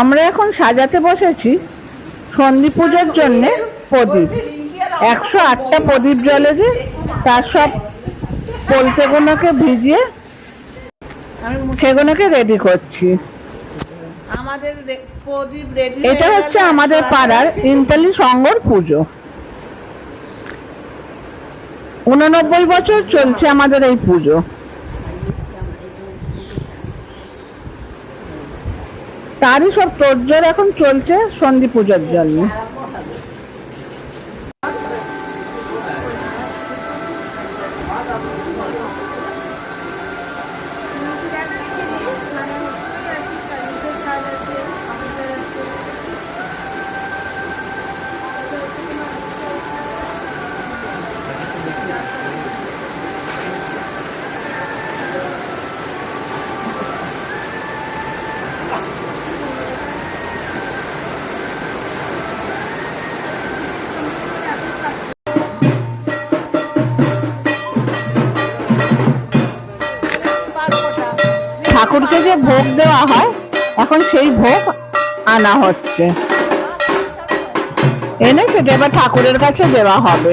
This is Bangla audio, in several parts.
আমরা এখন সাজাতে বসেছি সন্ধি পুজোর জন্যে প্রদীপ। একশো আটটা প্রদীপ জ্বলে যে তার সব পোলতেগুলোকে ভিজিয়ে সেগুলোকে রেডি করছি। আমাদের প্রদীপ রেডি এটা হচ্ছে আমাদের পাড়ার ইন্টালি সংঘর পুজো। উননব্বই বছর চলছে আমাদের এই পুজো। তারই সব তোরজোর এখন চলছে সন্ধি পুজোর জন্য। ঠাকুরকে যে ভোগ দেওয়া হয়, এখন সেই ভোগ আনা হচ্ছে। এনে সেটা এবার ঠাকুরের কাছে দেওয়া হবে।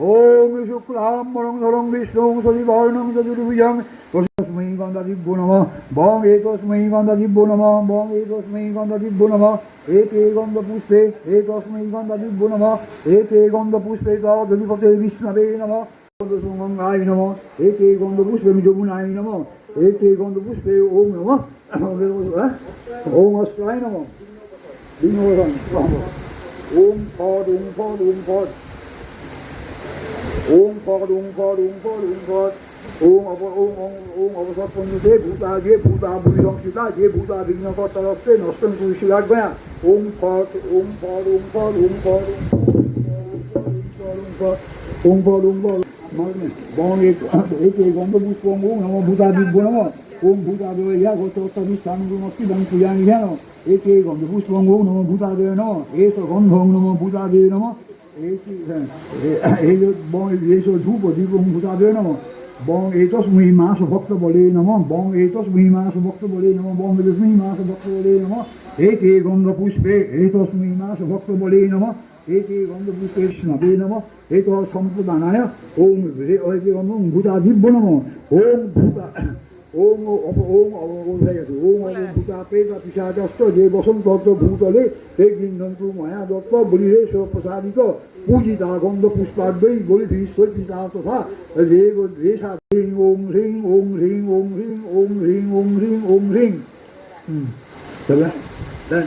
ओम शुक्लांबरं धरं विष्णुं सदिवर्णं चतुर्भुजं तस्मै गन्धदिभ्यो नमः। बं एकस्मै गन्धदिभ्यो नमः। बं एकस्मै गन्धदिभ्यो नमः। एते गन्धपुष्पे एकस्मै गन्धदिभ्यो नमः। एते गन्धपुष्पे तदिपते विष्णवे नमः। गङ्गाय नमः। एते गन्धपुष्पे जमुनाय नमः। एते गन्धपुष्पे ॐ नमः। ॐ नमः। ॐ ॐ ॐ ওম ফট ওম ফট ওম ফট ওম ফট ওম অপ ওম ওম ওম অবসর পণ্যতে ভূতা যে ভূতা সংস্থিতা যে ভূতা বিঘ্ন কর্তারস্তে নষ্ট কুশি লাগবে না ওম ফট ওম ফট ওম ফট ওম ফট ওম ফট ওম ফট বং এক এক গন্ধ পুষ্প ওম নম ভূতা দিব্য নম ওম ভূতা দেয় ইয়া গোচরস্থানুমস্তি বং পূজানি ধ্যান এক গন্ধ পুষ্প ওম নম ভূতা দেয় নম এস গন্ধং নম ভূতা দেয় নম এই বং এস ধূপ দীপ ভূতা দেয় নম, বং এতস্মৈ মাস ভক্ত বলে নম, বং এতস্মৈ মাস ভক্ত বলে নম বং এতস্মৈ মাস ভক্ত বলে নম একে গন্ধ পুষ্পে এতস্মৈ মাস ভক্ত বলে নম একে গন্ধ পুষ্পে স্নবে নম এত সম্প্রদানায় ওম ওম ভূতা দিব্য নম ওম ভূতা ওম, অপ, ওম ওম হয়ে গেছে। ওম অপ ভূতা প্রেতা পিসাচস্ত যে বসন্ত ভূতলে তে গৃহন্তু মায়া দত্ত বলিরে প্রসাদিত পূজিতা গন্ধ পুষ্পাদ্বৈ বলি বিশ্বজিতা তথা রে রেশা হ্রিং ওম হ্রিং ওম হ্রিং ওম হ্রিং ওম হ্রিং ওম হ্রিং ওম হ্রিং তবে হ্যাঁ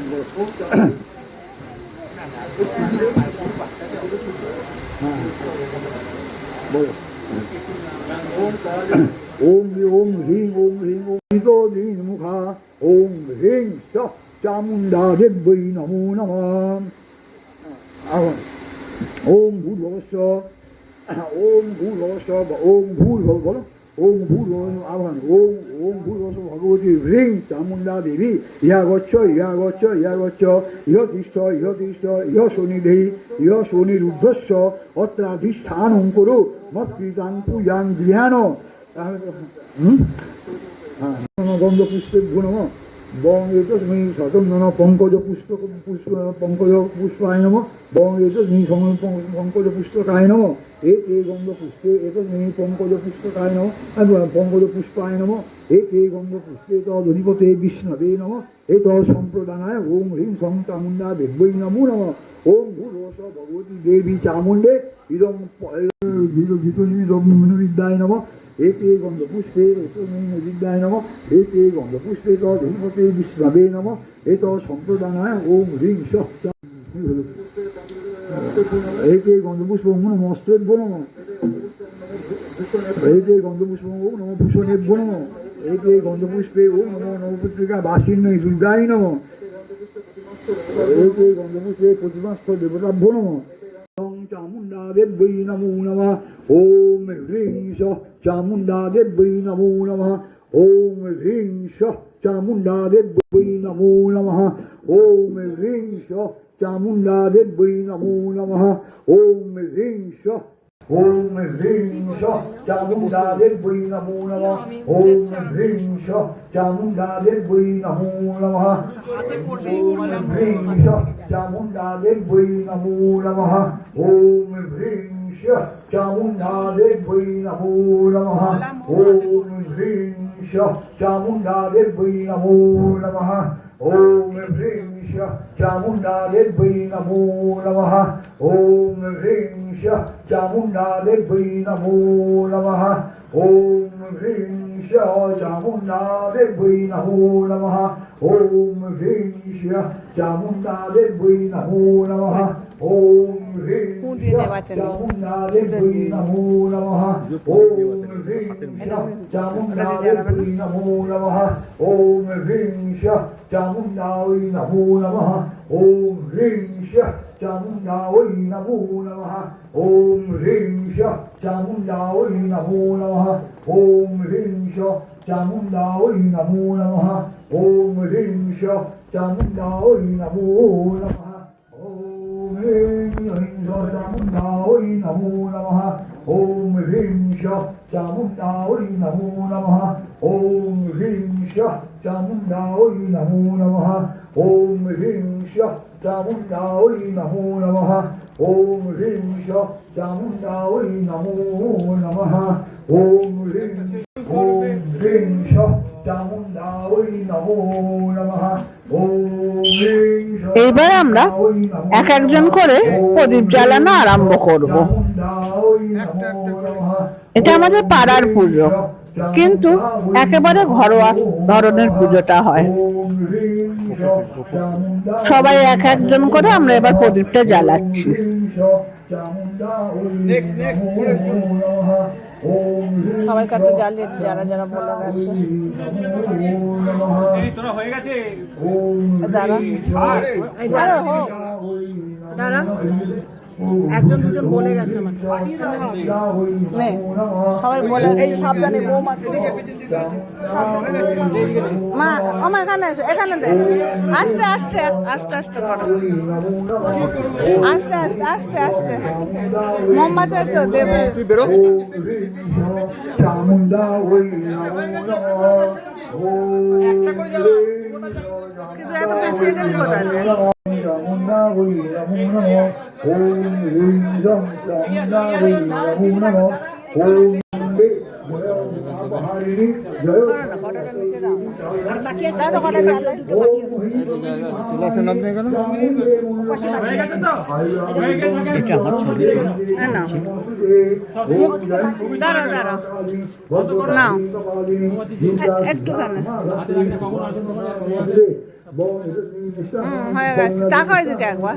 বলো ওম হ্রিং ওম হ্রিং ওম হিতো দীন মুখা ওম হ্রিং চ চামুণ্ডা দেব্যৈ নমো নমঃ ওম ভূর্ভবস্ব ওম ভূর্ভবস্ব ওম ভূর্ভব বলো ওম ভূর্ভব আহ্বান ওম ওম ভূর্ভবস্ব ভগবতী হ্রিং চামুণ্ডা দেবী ইয়া গচ্ছ ইয়া গচ্ছ ইয়া গচ্ছ ইহ তিষ্ঠ ইহ তিষ্ঠ ইহ শনিধি ইহ শনিরুদ্ধস্য অত্রাধিষ্ঠানং করু মৎকৃতাং পূজাং গৃহাণ গন্ধ পুষ্পে গুণম বং এতস্মৈ শতন্দন পঙ্কজ পুষ্প পুষ্প পঙ্কজ পুষ্পায় নম বং এতস্মৈ পঙ্কজ পুস্তকায় নম এ তে গন্ধ পুষ্পে এতস্মৈ পঙ্কজ পুস্তকায় নম পঙ্কজ পুষ্পায় নম এ তে গন্ধ পুষ্পে তদধিপতে বিষ্ণবে নম এ ত সম্প্রদানায় ওম হ্রিং সং চামুণ্ডা দেব্যৈ নমো নম ওম ভূর্ভুবস্ব ভগবতী দেবী চামুণ্ডে ইদম বিদ্যায় নম एतेगन्धपुष्पे एतमेनजिज्ञाय नम एते गन्धपुष्पे त धूमते विष्णवे नम एत सम्प्रदानाय ॐ ह्रीं सः এতে গন্ধপুষ্প নম অস্ত্রেব্য নম এতে গন্ধপুষ্প ও নম ভূষণেব্য নম এতে গন্ধপুষ্পে ও নম নবপত্রিকা বাসিন্ন দুর্গাই নম এতে গন্ধপুষ্পে প্রতিমাস্থ দেবতাভ্য নম देव्यै नमो नमः ॐ ह्रीं सः चामुण्डा नमो नमः ॐ ह्रीं सः चामुण्डा नमो नमः ॐ ह्रीं सः चामुण्डा नमो नमः ॐ ह्रीं ॐ ह्रीं स चामुण्डा देव्यै नमो नमः ॐ ह्रीं सः चामुण्डा देव्यै नमो नमः ॐ ह्रीं सः चामुण्डादेव्यै नमो नमः ॐ ह्रीं श्र चामुण्डादेव्यै नमो नमः ॐ ह्रीं श्र चामुण्डादेव्यै नमो नमः ॐ ह्रीं श्र चामुण्डादेव्यै नमो नमः ॐ ह्रीं श्र चामुण्डादेव्यै नमो नमः ॐ ह्रीं चामुण्डादिभ्यै नमो नमः ॐ ह्रीं शिव चामुण्डादिभ्यै नमो नमः ॐ ह्रीं चामुण्डादिभ्यै नमो नमः ॐ ह्रीं चामुण्डादिभ्यै नमो नमः ॐ ह्रीं शिव चामुण्डायै नमो नमः ॐ ह्रीं ह्रीं चामुण्डायै नमो नमः ॐ ह्रीं चामुण्डायै नमो नमः ॐ ह्रीं चामुण्डायै नमो नमः ॐ ह्रीं चामुण्डायै नमो नमः ॐ ह्रीं चामुण्डायै नमो नमः ॐ ह्रीं चामुण्डायै नमो नमः ॐ ह्रीं चामुण्डायै नमो नमः ॐ ह्रीं श्रक्तामुण्डावै नमो नमः ॐ ह्रीं श्रक्तामुण्डावै नमो नमः। ॐ ह्रीं ॐ ह्रीं श्रक्तामुण्डावै नमो नमः। এইবার আমরা এক একজন করে প্রদীপ জ্বালানো আরম্ভ করব। এটা আমাদের পাড়ার পুজো। কিন্তু একেবারে ঘরোয়া ধরনের পুজোটা হয়। সবাই এক একজন করে আমরা এবার প্রদীপটা জ্বালাচ্ছি। সবাই কাটতে জ্বালিয়ে যারা যারা বলে গেছে। হয়ে দাঁড়া। দাঁড়া। একজন দুজন বলে গেছে আমাকে। নে সবাই বলে এই সাবধানে মা আমার এখানে এসো এখানে দে। আস্তে আস্তে আস্তে আস্তে করো আস্তে আস্তে আস্তে আস্তে। মোমবাতি তো দেবে। তুই বেরো চামুন্ডা ওই নমো কিন্তু এত পেছিয়ে গেলি কোথায় ॐ ह्रीं जं ह्रीं नमो नमः ॐ अम्बे जय उमाहारिणी जय একটু 응, হয়ে গেছে টাকা দিতে একবার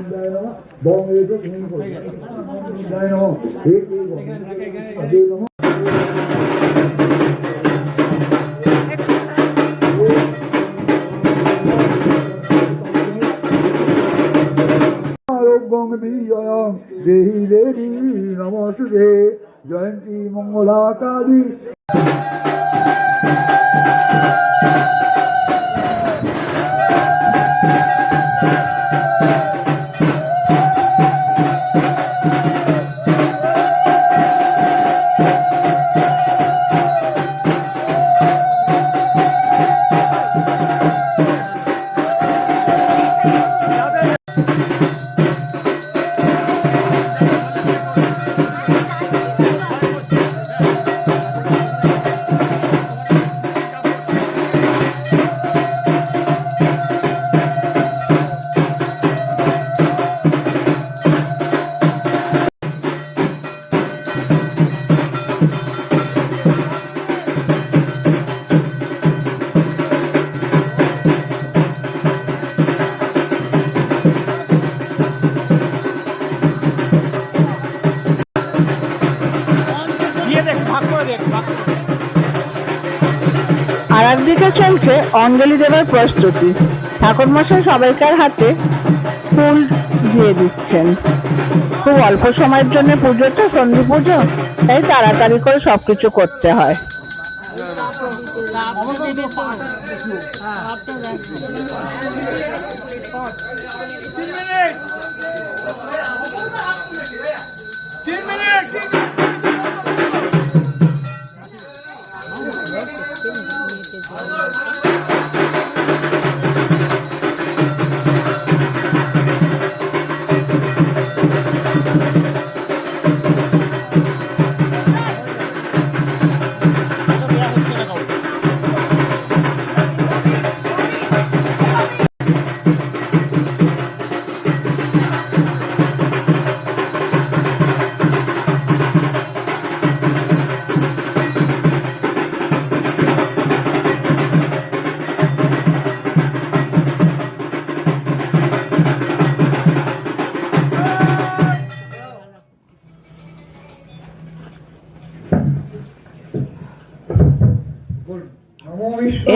দেহি দেবী নমস্তে জয়ন্তী মঙ্গলাকারী চলছে অঞ্জলি দেবার প্রস্তুতি। ঠাকুরমশাই সবাইকার হাতে ফুল দিয়ে দিচ্ছেন। খুব অল্প সময়ের জন্য পুজো তো সন্ধি পুজো, তাই তাড়াতাড়ি করে সবকিছু করতে হয়। নমো বিষ্ণু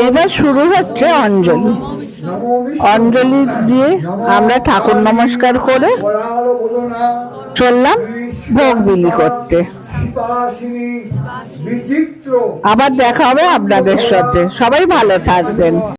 এবার শুরু হচ্ছে অঞ্জলি। অঞ্জলি দিয়ে আমরা ঠাকুর নমস্কার করে চললাম ভোগ বিলি করতে। আবার দেখা হবে আপনাদের সাথে। সবাই ভালো থাকবেন।